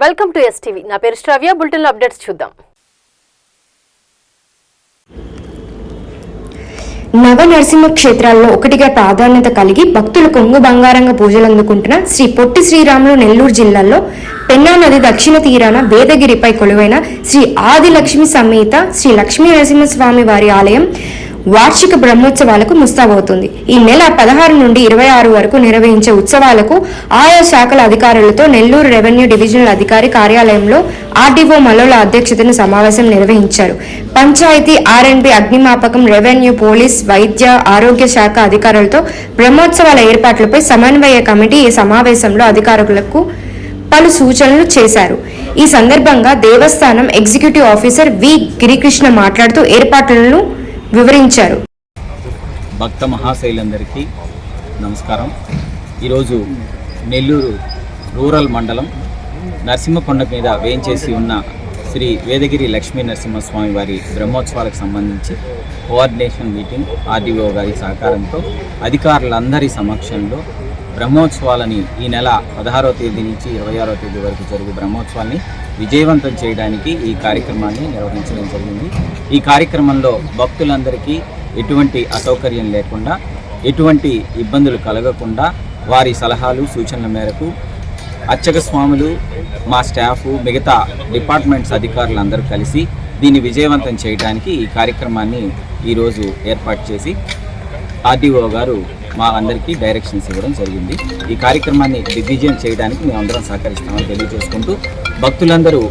Welcome to STV. నా పేరు శ్రవ్య. Bulletin updates చూద్దాం. నవ నరసింహ క్షేత్రాల్లో ఒకటిగా ప్రాధాన్యత కలిగి భక్తులు కొంగు బంగారంగా పూజలు అందుకుంటున్న శ్రీ పొట్టి శ్రీరాములు నెల్లూరు జిల్లాలో పెన్నా నది దక్షిణ తీరాన వేదగిరిపై కొలువైన శ్రీ ఆది లక్ష్మి సమేత శ్రీ లక్ష్మీ నరసింహస్వామి వారి ఆలయం వార్షిక బ్రహ్మోత్సవాలకు ముస్తాబవుతుంది. ఈ నెల పదహారు నుండి ఇరవై ఆరు వరకు నిర్వహించే ఉత్సవాలకు ఆయా శాఖల అధికారులతో నెల్లూరు రెవెన్యూ డివిజనల్ అధికారి కార్యాలయంలో ఆర్డీఓ మలోల అధ్యక్షతన సమావేశం నిర్వహించారు. పంచాయతీ ఆర్ఎన్బి అగ్నిమాపకం రెవెన్యూ పోలీస్ వైద్య ఆరోగ్య శాఖ అధికారులతో బ్రహ్మోత్సవాల ఏర్పాట్లపై సమన్వయ కమిటీ ఈ సమావేశంలో అధికారులకు పలు సూచనలు చేశారు. ఈ సందర్భంగా దేవస్థానం ఎగ్జిక్యూటివ్ ఆఫీసర్ వి గిరికృష్ణ మాట్లాడుతూ ఏర్పాట్లను వివరించారు. భక్త మహాశైలందరికీ నమస్కారం. ఈరోజు నెల్లూరు రూరల్ మండలం నరసింహకొండ మీద వేయించేసి ఉన్న శ్రీ వేదగిరి లక్ష్మీ నరసింహస్వామి వారి బ్రహ్మోత్సవాలకు సంబంధించి కోఆర్డినేషన్ మీటింగ్ ఆర్డీఓ గారి సహకారంతో అధికారులందరి సమక్షంలో బ్రహ్మోత్సవాలని ఈ నెల పదహారవ తేదీ నుంచి ఇరవై ఆరో తేదీ వరకు జరుగు బ్రహ్మోత్సవాన్ని విజయవంతం చేయడానికి ఈ కార్యక్రమాన్ని నిర్వహించడం జరిగింది. ఈ కార్యక్రమంలో భక్తులందరికీ ఎటువంటి అసౌకర్యం లేకుండా ఎటువంటి ఇబ్బందులు కలగకుండా వారి సలహాలు సూచనల మేరకు అర్చక స్వాములు మా స్టాఫ్ మిగతా డిపార్ట్మెంట్స్ అధికారులందరూ కలిసి దీన్ని విజయవంతం చేయడానికి ఈ కార్యక్రమాన్ని ఈరోజు ఏర్పాటు చేసి ఆర్డీఓ గారు మా అందరికీ డైరెక్షన్స్ ఇవ్వడం జరిగింది. ఈ కార్యక్రమాన్ని దిగ్విజయం చేయడానికి మేమందరం సహకరిస్తామని తెలియజేసుకుంటూ భక్తులందరూ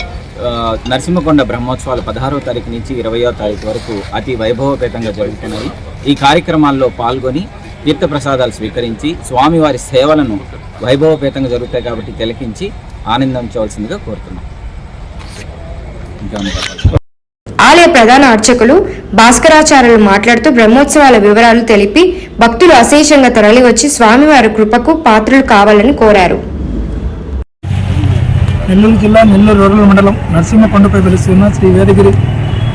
నరసింహకొండ బ్రహ్మోత్సవాలు పదహారవ తారీఖు నుంచి ఇరవయో తారీఖు వరకు అతి వైభవపేతంగా జరుగుతున్నాయి ఈ కార్యక్రమాల్లో పాల్గొని తీర్థప్రసాదాలు స్వీకరించి స్వామివారి సేవలను వైభవపేతంగా జరుగుతాయి కాబట్టి తిలకించి ఆనందించవలసిందిగా కోరుతున్నాం. ఇంకా ఆలయ ప్రధాన అర్చకులు భాస్కరాచార్యులు మాట్లాడుతూ బ్రహ్మోత్సవాల వివరాలు తెలిపి భక్తులు అశేషంగా తరలివచ్చి స్వామివారి కృపకు పాత్రులు కావాలని కోరారు. నెల్లూరు జిల్లా నెల్లూరు రూరల్ మండలం నరసింహకొండపై వెలుస్తున్న శ్రీ వేదగిరి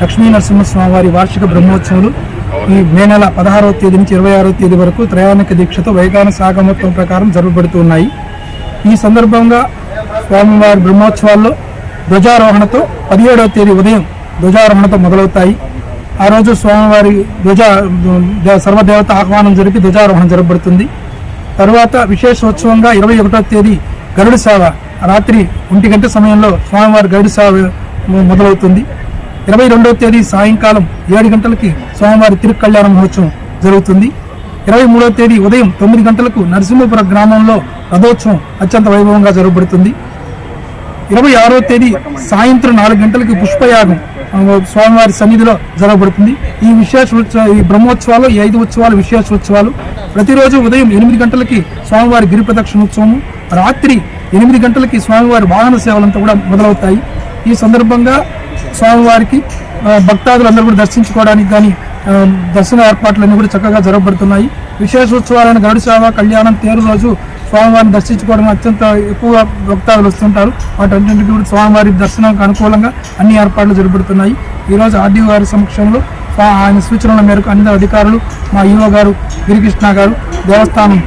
లక్ష్మీ నరసింహస్వామివారి వార్షిక బ్రహ్మోత్సవాలు ఈ మే నెల పదహారవ తేదీ నుంచి ఇరవై ఆరవ తేదీ వరకు త్రయాణిక దీక్షతో వైగాన సాగమత్వం ప్రకారం జరుపబడుతున్నాయి ఈ సందర్భంగా స్వామివారి బ్రహ్మోత్సవాల్లో ధ్వజారోహణతో పదిహేడవ తేదీ ఉదయం ధ్వజారోహణతో మొదలవుతాయి. ఆ రోజు స్వామివారి ధ్వజ సర్వదేవత ఆహ్వానం జరిపి ధ్వజారోహణ జరపబడుతుంది. తరువాత విశేషోత్సవంగా ఇరవై ఒకటో తేదీ గరుడు సేవ రాత్రి ఒంటి గంట సమయంలో స్వామివారి గరుడు సేవ మొదలవుతుంది. ఇరవై రెండవ తేదీ సాయంకాలం ఏడు గంటలకి స్వామివారి తిరుకళ్యాణ మహోత్సవం జరుగుతుంది. ఇరవై మూడవ తేదీ ఉదయం తొమ్మిది గంటలకు నరసింహపురం గ్రామంలో రథోత్సవం అత్యంత వైభవంగా జరగబడుతుంది ఇరవై ఆరో తేదీ సాయంత్రం నాలుగు గంటలకి పుష్పయాగం స్వామివారి సన్నిధిలో జరగబడుతుంది. ఈ విశేషోత్సవ ఈ బ్రహ్మోత్సవాలు ఈ ఐదు ఉత్సవాలు విశేష ఉత్సవాలు ప్రతిరోజు ఉదయం ఎనిమిది గంటలకి స్వామివారి గిరి ప్రదక్షిణోత్సవము రాత్రి ఎనిమిది గంటలకి స్వామివారి వాహన సేవలంతా కూడా మొదలవుతాయి. ఈ సందర్భంగా స్వామివారికి ఆ, భక్తాదులందరూ కూడా దర్శించుకోవడానికి కానీ దర్శన ఏర్పాట్లన్నీ కూడా చక్కగా జరగబడుతున్నాయి. విశేషోత్సవాలైన గరుడు సేవ కళ్యాణం తేరు రోజు స్వామివారిని దర్శించుకోవడం అత్యంత ఎక్కువ భక్తాదులు వస్తుంటారు. వాటన్నింటికి కూడా స్వామివారి దర్శనానికి అనుకూలంగా అన్ని ఏర్పాట్లు జరుపుతున్నాయి. ఈరోజు ఆర్డీఓ గారి సమక్షంలో ఆయన సూచనల మేరకు అన్ని అధికారులు మా ఈఓ గారు గిరికృష్ణ గారు దేవస్థానం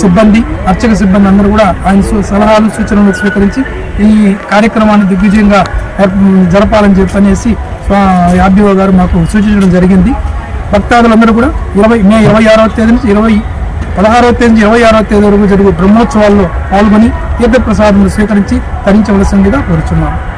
సిబ్బంది అర్చక సిబ్బంది అందరూ కూడా ఆయన సు- సలహాలు సూచనలు స్వీకరించి ఈ కార్యక్రమాన్ని దిగ్విజయంగా జరపాలని చెప్పనేసి ఆర్డీఓ గారు మాకు సూచించడం జరిగింది. భక్తాదులందరూ కూడా ఇరవై మే ఇరవై ఆరవ తేదీ నుంచి ఇరవై పదహారవ తేదీ నుంచి ఇరవై ఆరవ తేదీ వరకు జరుగు బ్రహ్మోత్సవాల్లో పాల్గొని తీర్థప్రసాదం స్వీకరించి తరించవలసిందిగా కోరుచున్నాను.